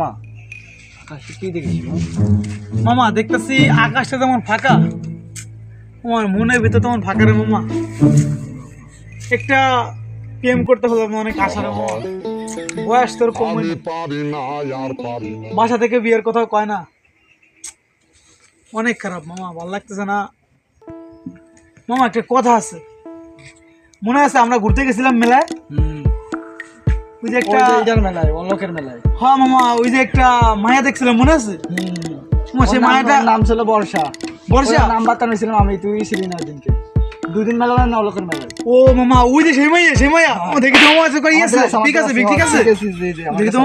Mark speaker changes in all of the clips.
Speaker 1: মামা। আকাশে কি দেখেছি
Speaker 2: মামা দেখতেছি আকাশটা তেমন ফাঁকা আমার মনের ভিতর তেমন ফাঁকা রে মামা। একটা প্রেম করতে হলো অনেক আশা রে মামা। বয়স তোর কম বাসা থেকে বিয়ের কথা কয় না। অনেক খারাপ মামা ভালো লাগতেছে না। মামা একটা কথা আছে। মনে আছে আমরা ঘুরতে গেছিলাম মেলায়? ওই যে একটা
Speaker 1: এটার মেলায় অলোকের মেলায়।
Speaker 2: হ্যাঁ মামা ওই যে একটা মায়া দেখছিলাম মনে আছে?
Speaker 1: হুম।
Speaker 2: সেই
Speaker 1: ওর নাম- নাম ছিল বর্ষা।
Speaker 2: বর্ষা?
Speaker 1: ওর নাম্বার টানিয়েছিলাম আমি তুই ছিলি না দিনকে দুই দিন মেলা না অলোকের মেলায়।
Speaker 2: ও মামা ওই যে সেই মাইয়া সেই মাইয়া। ও দেখি তো আছে কই আছে? ঠিক আছে ঠিক আছে? দেখি তো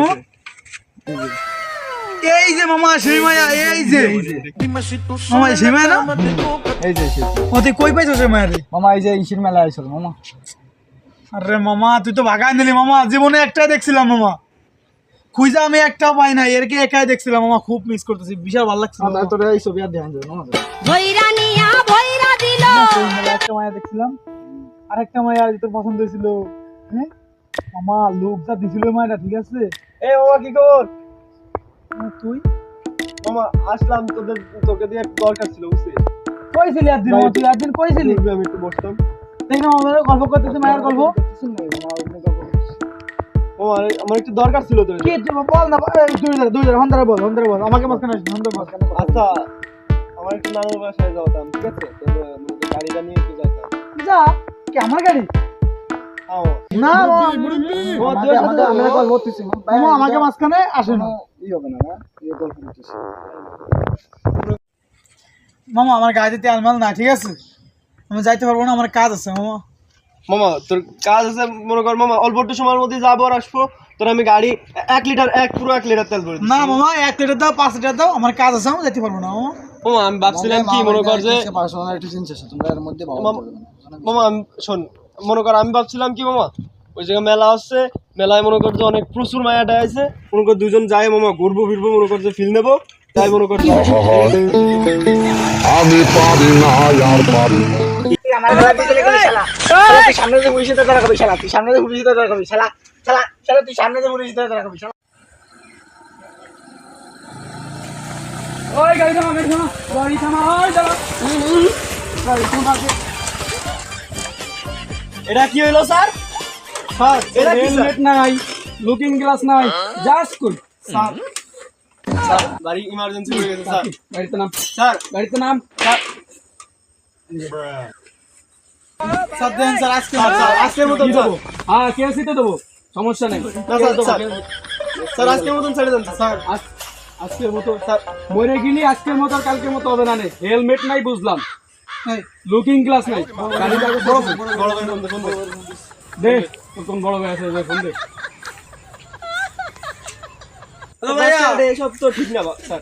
Speaker 2: এই যে। মামা সেই মাইয়া এই যে। মামা সেই মাইয়া না?
Speaker 1: এই যে
Speaker 2: ও তুই কই পাইছো সেই মাইয়া রে
Speaker 1: মামা এই যে ইসির মেলা আইছিল মামা।
Speaker 2: আরে মামা তুই তো ভাগাই নিলি মামা জীবনে একটাই দেখছিলাম মামা। খুঁজা আমি একটাও পাই না এরকে একাই দেখছিলাম মামা খুব মিস করতেছি বিশাল ভালো লাগছিল
Speaker 1: আমরা
Speaker 2: মামা।
Speaker 1: তোর এই ছবি আর ধ্যান
Speaker 3: ভৈরা দিল।
Speaker 2: একটা মায়া দেখছিলাম। আরেকটা মায়া যে তোর পছন্দ হয়েছিল। হ্যাঁ? মামা লোকটা দিছিল মায়াটা ঠিক আছে?
Speaker 1: এ বাবা কি খবর?
Speaker 2: তুই?
Speaker 1: মামা আসলাম তোদের তোকে দিয়ে একটু দরকার ছিল বুঝছিস?
Speaker 2: কইছিলি একদিন তুই একদিন কইছিলি
Speaker 1: আমি একটু বসতাম।
Speaker 2: দেখি গল্প করতেছে মায়ের গল্প।
Speaker 1: মামা আমার একটু দরকার ছিল
Speaker 2: কি বল না দুই ধরে দুই ধরে হন্দারে বল হন্দারে বল। আমাকে মাঝখানে আসবি হন্দারে বল।
Speaker 1: আচ্ছা আমার একটু নানুর বাসায় যাওয়াতাম ঠিক আছে? মানে গাড়িটা নিয়ে একটু যাইতাম
Speaker 2: যা কি আমার গাড়ি? না
Speaker 1: আমরা কল করতেছি
Speaker 2: আমাকে মাঝখানে আসে না।
Speaker 1: ই হবে না না? এই গল্প করতেছি।
Speaker 2: মামা আমার গাড়িতে তেল মাল না ঠিক আছে? আমি যাইতে পারব না আমার কাজ আছে মামা।
Speaker 4: মামা তোর কাজ আছে মনে কর মামা অল্প একটু সময়ের মধ্যে যাব আর আসব। তোর আমি গাড়ি এক লিটার এক পুরো এক লিটার তেল ভরে
Speaker 2: না মামা এক লিটার দাও পাঁচ লিটার দাও আমার কাজ আছে আমি যেতে পারব না মামা।
Speaker 4: মামা আমি ভাবছিলাম কি মনে কর যে
Speaker 1: পার্সোনাল একটু জিনিস আছে তোমরা এর মধ্যে
Speaker 4: মামা- মামা আমি শোন মনে কর আমি ভাবছিলাম কি মামা ওই জায়গায় মেলা হচ্ছে মেলায় মনে কর যে অনেক প্রচুর মায়াটা আছে মনে কর দুজন যায় মামা ঘুরবো ফিরবো মনে কর যে ফিল নেব তাই মনে কর
Speaker 5: আমি পারি না আর পারি না
Speaker 1: সামনে যে পুলিশে তো করা কবি শালা। তুই সামনে যে পুলিশে তো করা কবি শালা। শালা শালা তুই সামনে যে পুলিশে তো করা কবি শালা।
Speaker 2: ওই গাড়ি থামা গাড়ি থামা গাড়ি থামা ওই দাঁড়া গাড়ি থামা
Speaker 4: এটা কি হইল স্যার?
Speaker 2: স্যার
Speaker 4: এটা কি,
Speaker 2: হেলমেট নাই লুকিং গ্লাস নাই জাস্ট কই স্যার।
Speaker 4: স্যার বাড়ি ইমার্জেন্সি হয়ে গেছে স্যার।
Speaker 2: গাড়িতে নাম।
Speaker 4: স্যার।
Speaker 2: গাড়িতে নাম। স্যার। স্যার দেন স্যার আজকে
Speaker 4: আজকের মতন স্যার
Speaker 2: হ্যাঁ কেসিতে দেবো সমস্যা নেই।
Speaker 4: স্যার, আজকের মতন ছেড়ে দেন স্যার।
Speaker 2: আজ- আজকের মতো স্যার মরে গেলি আজকের মতো আর কালকের মতো হবে না নে। হেলমেট নাই বুঝলাম। লুকিং গ্লাস নাই। সব আছে।
Speaker 4: বড় ভাই দে,
Speaker 2: কোন বড় আছে ফোন দে।
Speaker 4: হ্যালো ভাইয়া। এসব তো ঠিক না স্যার।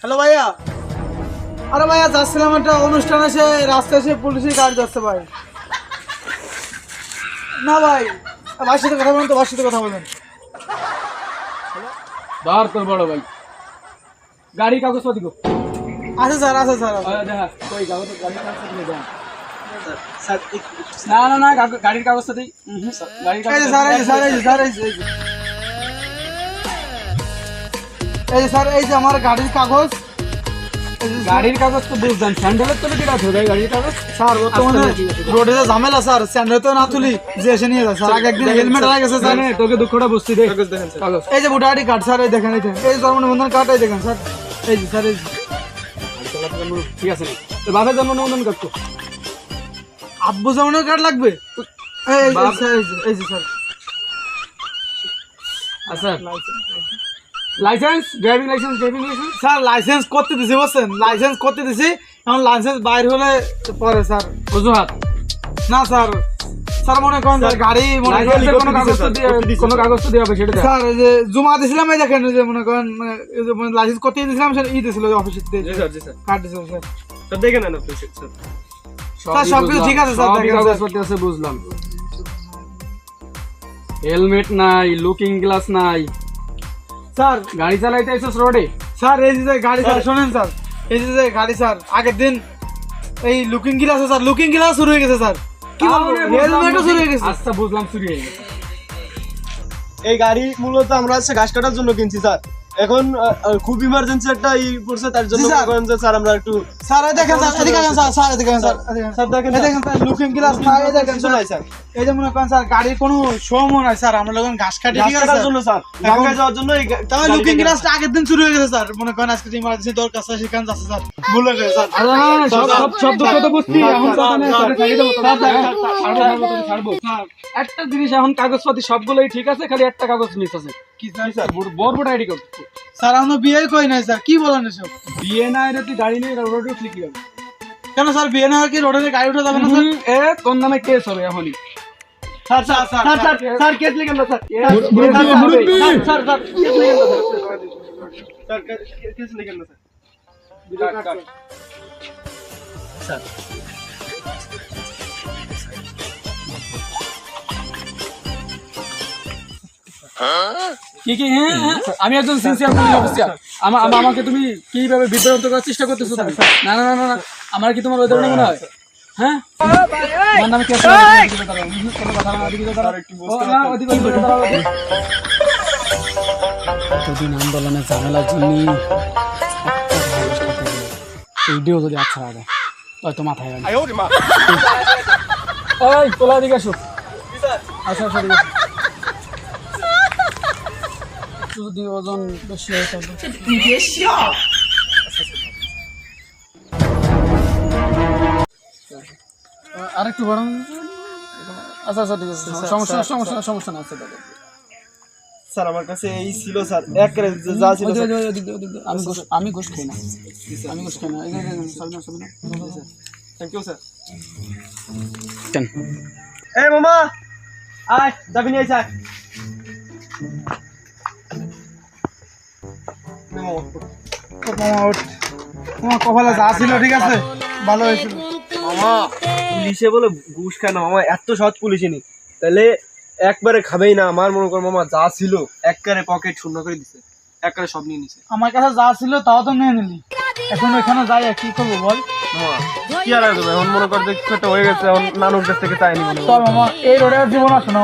Speaker 2: হ্যালো ভাইয়া। আরে ভাইয়া যাচ্ছিলাম একটা অনুষ্ঠান আছে রাস্তায় এসে পুলিশের গাড়ি যাচ্ছে ভাই না ভাই ভাইয়ের সাথে কথা বলেন তো ভাইয়ের সাথে কথা বলেন
Speaker 6: ধর তোর বড় ভাই গাড়ি কাগজপাতি গো
Speaker 2: আছে স্যার আছে স্যার।
Speaker 6: দেখা কই কাগজ গাড়ির দেখা।
Speaker 4: স্যার
Speaker 6: না না না গাড়ির গাড়ির
Speaker 2: এই
Speaker 6: কাগজ
Speaker 2: স্যার এই স্যার এই স্যার এই এই। স্যার এই যে আমার গাড়ির কাগজ
Speaker 6: গাড়ির কাগজ তো বুঝলাম স্যান্ডেলের তলে কেটা ধরে গাড়ির কাগজ।
Speaker 2: স্যার বর্তমানে রোডে যে ঝামেলা স্যার স্যান্ডেল তো না তুলি যে এসে নিয়ে যায় স্যার আগে একদিন হেলমেট হয়ে গেছে স্যার।
Speaker 6: জানে তোকে দুঃখটা বুঝছি দে
Speaker 4: কাগজ দেখেন স্যার।
Speaker 6: কাগজ।
Speaker 2: এই যে ভোটার আইডি কার্ড স্যার এই দেখেন এই জন্ম নিবন্ধন কার্ড এই দেখেন স্যার। এই যে স্যার এই যে।
Speaker 6: ঠিক আছে তো বাপের জন্ম নিবন্ধন করতো
Speaker 2: আব্বু জমানোর কার্ড লাগবে? এই এই যে, স্যার এই যে স্যার।
Speaker 6: আচ্ছা। License driving license driving license
Speaker 2: sir license করতে দিছি বুঝছেন? লাইসেন্স করতে দিছি এখন লাইসেন্স বাইর হলে পরে স্যার
Speaker 6: অজুহাত।
Speaker 2: না স্যার স্যার মনে করেন গাড়ি মনে করেন
Speaker 6: কোনো কাগজ কোনো কাগজ তো দিয়ে হবে সেটা
Speaker 2: স্যার এই যে জমা দিছিলাম এই দেখেন এই যে মনে করেন মানে এই যে লাইসেন্স করতে দিছিলাম স্যার ই দিছিল অফিসে
Speaker 4: জি স্যার জি স্যার
Speaker 2: কার্ড দিছিল স্যার
Speaker 4: স্যার দেখে নেন আপনি স্যার
Speaker 2: স্যার,
Speaker 6: সবই
Speaker 2: সবকিছু ঠিক আছে, স্যার, দেখেন।
Speaker 6: কাগজপত্র আছে বুঝলাম। হেলমেট নাই লুকিং গ্লাস নাই।
Speaker 2: স্যার
Speaker 6: গাড়ি চালাইতে আইসস রোডে?
Speaker 2: স্যার এই যে গাড়ি স্যার শোনেন স্যার। এই যে গাড়ি স্যার আগের দিন এই looking glass sir looking glass শুরু হয়ে গেছে স্যার। কি বলব হেলমেটও শুরু হয়ে গেছে।
Speaker 6: আচ্ছা বুঝলাম চুরি হয়ে গেছে।
Speaker 4: এই গাড়ি মূলত আমরা হচ্ছে ঘাস কাটার জন্য কিনছি স্যার। এখন খুব ইমার্জেন্সি একটা ই পড়ছে তার জন্য
Speaker 2: স্যার।
Speaker 4: আমরা একটু
Speaker 2: স্যার দেখেন স্যার এদিকে আসেন স্যার স্যার এদিকে আসেন, স্যার
Speaker 4: স্যার। দেখেন
Speaker 2: স্যার লুকিং গ্লাস না দেখেন স্যার।
Speaker 4: নাই স্যার।
Speaker 2: এই যে মনে করেন স্যার গাড়ির কোনো শোম নাই স্যার আমরা ঘাস কাটি ঠিক আছে
Speaker 4: জন্য স্যার?
Speaker 2: এখন-
Speaker 4: যাওয়ার জন্য
Speaker 2: তাহলে লুকিং। গ্লাসটা আগের দিন শুরু হয়ে গেছে স্যার। মনে করেন আজকে ইমার্জেন্সি দরকার স্যার সেখানে যাচ্ছে স্যার। ভুলে গেছে স্যার।
Speaker 6: সব দুঃখ তো বুঝছি। এখন। একটা জিনিস এখন কাগজপাতি সবগুলোই ঠিক আছে খালি একটা কাগজ মিস আছে।
Speaker 2: কি স্যার?
Speaker 6: বরবট আইডি কার্ড।
Speaker 2: স্যার আমরা বিয়ে কই নাই স্যার। কি বলেন এসব?
Speaker 6: বিয়ে না এর তুই গাড়ি নিয়ে রোড উঠলি কি হবে
Speaker 2: কেন স্যার বিয়ে না কি রোডে গাড়ি উঠে যাবে না স্যার?
Speaker 6: এ তোর নামে কেস হবে এখনই।
Speaker 4: Sir sir sir sir sir case লিখেন না স্যার
Speaker 6: মুরব্বি, মুরব্বি।
Speaker 4: স্যার স্যার কেস লিখেন না স্যার স্যার কেস লিখেন না স্যার
Speaker 6: কি কি হ্যাঁ হ্যাঁ আমি একজন সিনসিয়ার পুলিশ অফিসার আমা আমা- আমাকে তুমি কীভাবে বিভ্রান্ত করার চেষ্টা করতেছো না না না না না আমার কি তোমার ওই ধরনের মনে হয় হ্যাঁ। এতদিন আন্দোলনের ঝামেলা যিনি এইটিও যদি আচ্ছা লাগে হয়তো মাথায় রাখবে এই তোলা দিকে আসো আচ্ছা আচ্ছা। যদি ওজন বেশি হয়? আরেকটু বরং আচ্ছা আচ্ছা ঠিক আছে সমস্যা সমস্যা না, সমস্যা না আচ্ছা দাদা।
Speaker 4: স্যার আমার কাছে এই ছিল স্যার এক যা ছিল স্যার।
Speaker 6: আমি গোশ আমি গোশ খাই না। আমি গোশ খাই না। এই যে, এই যে, সরি না, সরি না।
Speaker 4: Thank you sir. এ মামা! আয় যাবি নিয়ে
Speaker 2: তোমার কপালে যা ছিল ঠিক আছে ভালো হয়েছিল।
Speaker 4: মামা পুলিশে বলে ঘুষ খায় না মামা এত সৎ পুলিশে নি তাহলে একবারে খাবেই না আমার মনে কর মামা যা ছিল একবারে পকেট শূন্য করে দিছে একবারে সব নিয়ে নিছে।
Speaker 2: আমার কাছে যা ছিল তাও তো নিয়ে নিলি। এখন ওইখানে যাই কি করব বল?
Speaker 4: মামা কি আর এখন মনে কর কিছু একটা হয়ে গেছে এখন নানুর কাছ থেকে চাইনি
Speaker 2: চল মামা এই রোডে জীবন আসো না।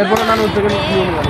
Speaker 4: এরপরে নানুর থেকে নিয়ে নিলাম